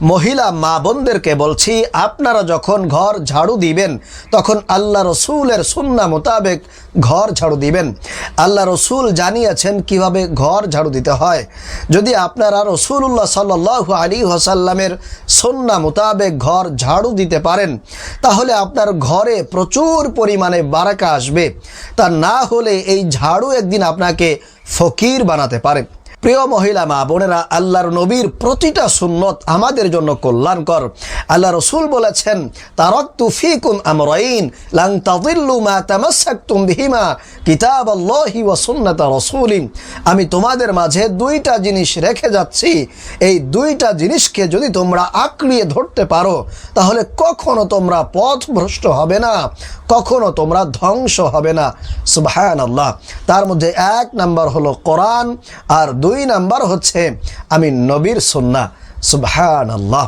মহিলা মা বোনদেরকে বলছি, আপনারা যখন ঘর ঝাড়ু দিবেন, তখন আল্লাহ রসুলের সুন্না মোতাবেক ঘর ঝাড়ু দিবেন। আল্লাহ রসুল জানিয়েছেন কীভাবে ঘর ঝাড়ু দিতে হয়। যদি আপনারা রসুল্লাহ সাল্লাহ আলী ওসাল্লামের সন্না মোতাবেক ঘর ঝাড়ু দিতে পারেন, তাহলে আপনার ঘরে প্রচুর পরিমাণে বারাকা আসবে। তা না হলে এই ঝাড়ু একদিন আপনাকে ফকির বানাতে পারে। প্রিয় মহিলা, মা বোনেরা, আল্লাহর নবীর প্রতিটা সুন্নত আমাদের জন্য কল্যাণকর। আল্লাহ রসুল বলেছেন তারক তুফিকুম আমরাইন, লাং তাদিল্লু মা তামাসাকতুম বিহিমা কিতাব আল্লাহি আমি তোমাদের মাঝে দুইটা জিনিস রেখে যাচ্ছি। এই দুইটা জিনিসকে যদি তোমরা আঁকড়িয়ে ধরতে পারো, তাহলে কখনো তোমরা পথ ভ্রষ্ট হবে না, কখনো তোমরা ধ্বংস হবে না। সুবহান আল্লাহ তার মধ্যে এক নাম্বার হলো কোরআন, আর দুই নাম্বার হচ্ছে আমি নবীর সন্না সুবহান আল্লাহ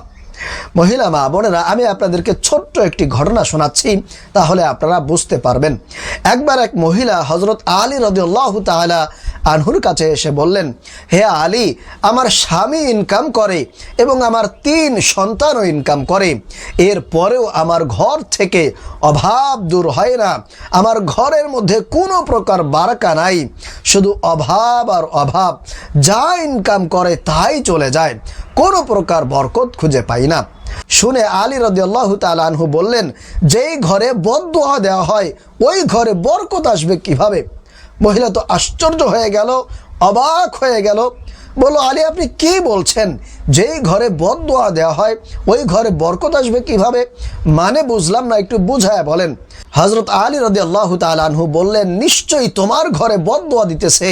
মহিলা মা বোনেরা, আমি আপনাদেরকে ছোট্ট একটি ঘটনা শোনাচ্ছি, তাহলে আপনারা বুঝতে পারবেন। একবার এক মহিলা হজরত আলী রদিউল্লাহ তাআলা আনহুর কাছে এসে বললেন, হে আলী, আমার স্বামী ইনকাম করে এবং আমার তিন সন্তানও ইনকাম করে। এর পরেও আমার ঘর থেকে অভাব দূর হয় না। আমার ঘরের মধ্যে কোনো প্রকার বারাকা নাই। শুধু অভাব আর অভাব। যা ইনকাম করে তাই চলে যায়। কোনো প্রকার বরকত খুঁজে পাই না। শুনে আলী রদিয়াল্লাহ তালানহু বললেন, যেই ঘরে বদোয়া দেওয়া হয়, ওই ঘরে বরকত আসবে কীভাবে? মহিলা তো আশ্চর্য হয়ে গেল, অবাক হয়ে গেল। বলো আলী আপনি কি বলছেন? যেই ঘরে বদোয়া দেওয়া হয়, ওই ঘরে বরকত আসবে কীভাবে? মানে বুঝলাম না, একটু বুঝায় বলেন। হজরত আলী রদি আল্লাহ তালানহু বললেন, নিশ্চয়ই তোমার ঘরে বদোয়া দিতেছে,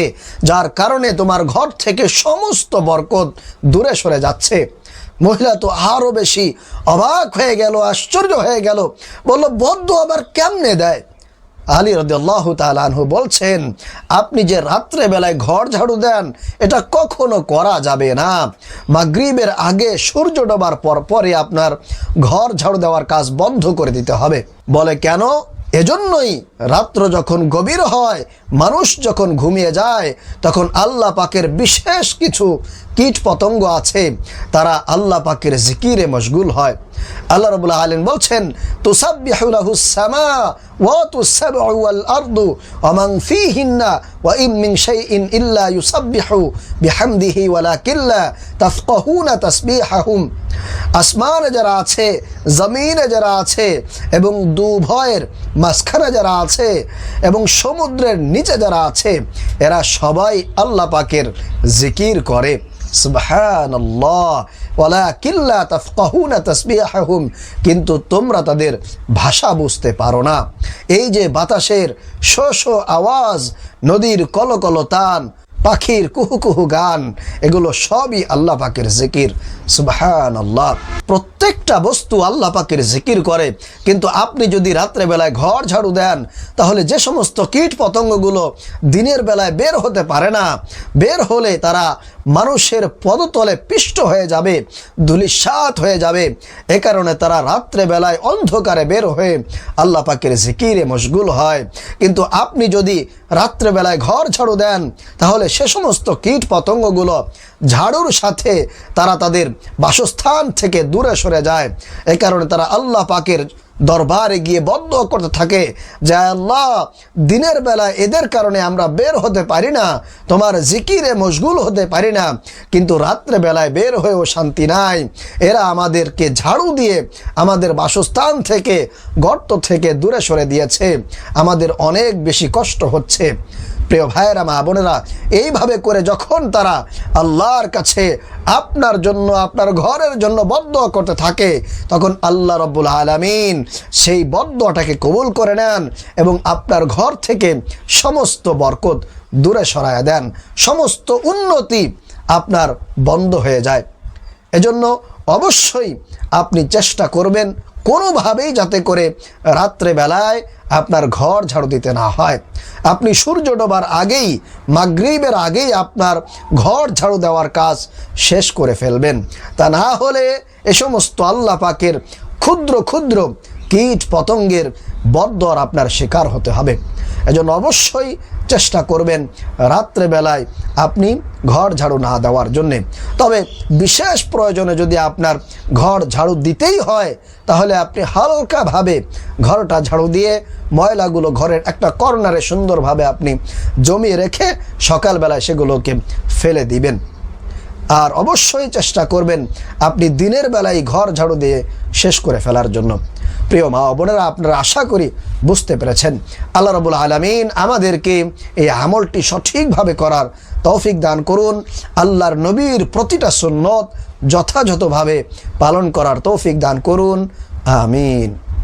যার কারণে তোমার ঘর থেকে সমস্ত বরকত দূরে সরে যাচ্ছে। মহিলা তো আরও বেশি অবাক হয়ে গেল, আশ্চর্য হয়ে গেল। বলল বদ্ধ আবার কেমনে দেয়? আলী রদিয়াল্লাহ তালানহু বলছেন, আপনি যে রাত্রে বেলায় ঘর ঝাড়ু দেন, এটা কখনো করা যাবে না। মাগরিবের আগে সূর্য ডোবার পর পরে আপনার ঘর ঝাড়ু দেওয়ার কাজ বন্ধ করে দিতে হবে। বলে কেন? এজন্যই রাত্র যখন গভীর হয়, মানুষ যখন ঘুমিয়ে যায়, তখন আল্লাহ পাকের বিশেষ কিছু কীট পতঙ্গ আছে, তারা আল্লাহ পাকের জিকিরে মশগুল হয়। আল্লাহ রবুল্লাহ আলীন বলছেন তুসাব্বিহুলাহু সামা ওয়া মান মিন আসমানে যারা আছে, জমিনে যারা আছে এবং দুভয়ের মাঝখানে যারা আছে এবং সমুদ্রের নিচে যারা আছে, এরা সবাই আল্লাহ পাকের জিকির করে। তাসবিহাহুম। কিন্তু তোমরা তাদের ভাষা বুঝতে পারো না। এই যে বাতাসের শো শো আওয়াজ, নদীর কলকল তান পাখির কুহু কুহু গান, এগুলো সবই আল্লাহ পাকের জিকির। সুবহান আল্লাহ প্রত্যেকটা বস্তু আল্লাহ পাকের জিকির করে। কিন্তু আপনি যদি রাত্রেবেলায় ঘর ঝাড়ু দেন, তাহলে যে সমস্ত কীট পতঙ্গগুলো দিনের বেলায় বের হতে পারে না। বের হলে তারা মানুষের পদতলে পিষ্ট হয়ে যাবে ধুলিসাত হয়ে যাবে। এ কারণে তারা রাত্রে বেলায় অন্ধকারে বের হয়ে আল্লাহ পাকের জিকিরে মশগুল হয়। কিন্তু আপনি যদি রাত্রেবেলায় ঘর ঝাড়ু দেন, তাহলে সে সমস্ত কীট পতঙ্গগুলো ঝাড়ুর সাথে তারা তাদের বাসস্থান থেকে দূরে সরে যায়। এ কারণে তারা আল্লাহ পাকের দরবারে গিয়ে বদ্ধ করতে থাকে, যে আল্লাহ, দিনের বেলা এদের কারণে আমরা বের হতে পারি না, তোমার জিকিরে মশগুল হতে পারি না, কিন্তু রাত্রে বেলায় বের হয়েও শান্তি নাই। এরা আমাদেরকে ঝাড়ু দিয়ে আমাদের বাসস্থান থেকে, গর্ত থেকে দূরে সরে দিয়েছে। আমাদের অনেক বেশি কষ্ট হচ্ছে। প্রিয় ভাইয়েরা, মা বোনেরা, এইভাবে করে যখন তারা আল্লাহর কাছে আপনার জন্য, আপনার ঘরের জন্য বদ্ধ করতে থাকে, তখন আল্লাহ রব্বুল আলমিন সেই বদ্ধটাকে কবুল করে নেন এবং আপনার ঘর থেকে সমস্ত বরকত দূরে সরায় দেন। সমস্ত উন্নতি আপনার বন্ধ হয়ে যায়। এজন্য অবশ্যই আপনি চেষ্টা করবেন কোনোভাবেই যাতে করে রাত্রেবেলায় আপনার ঘর ঝাড়ু দিতে না হয়। আপনি সূর্য ডোবার আগেই, মাগরীবের আগেই আপনার ঘর ঝাড়ু দেওয়ার কাজ শেষ করে ফেলবেন। তা না হলে এ সমস্ত আল্লাহ পাকের ক্ষুদ্র ক্ষুদ্র কীট পতঙ্গের বদ্দর আপনার শিকার হতে হবে। এজন্য অবশ্যই চেষ্টা করবেন রাত্রেবেলায় আপনি ঘর ঝাড়ু না দেওয়ার জন্যে। তবে বিশেষ প্রয়োজনে যদি আপনার ঘর ঝাড়ু দিতেই হয়, তাহলে আপনি হালকাভাবে ঘরটা ঝাড়ু দিয়ে ময়লাগুলো ঘরের একটা কর্নারে সুন্দরভাবে আপনি জমিয়ে রেখে সকালবেলায় সেগুলোকে ফেলে দিবেন। আর অবশ্যই চেষ্টা করবেন আপনি দিনের বেলায় ঘর ঝাড়ু দিয়ে শেষ করে ফেলার জন্য। প্রিয় মা বোনেরা, আপনারা আশা করি বুঝতে পেরেছেন। আল্লাহ রবুল আলমিন আমাদেরকে এই আমলটি সঠিকভাবে করার তৌফিক দান করুন। আল্লাহর নবীর প্রতিটা সুন্নত যথাযথভাবে পালন করার তৌফিক দান করুন। আমিন।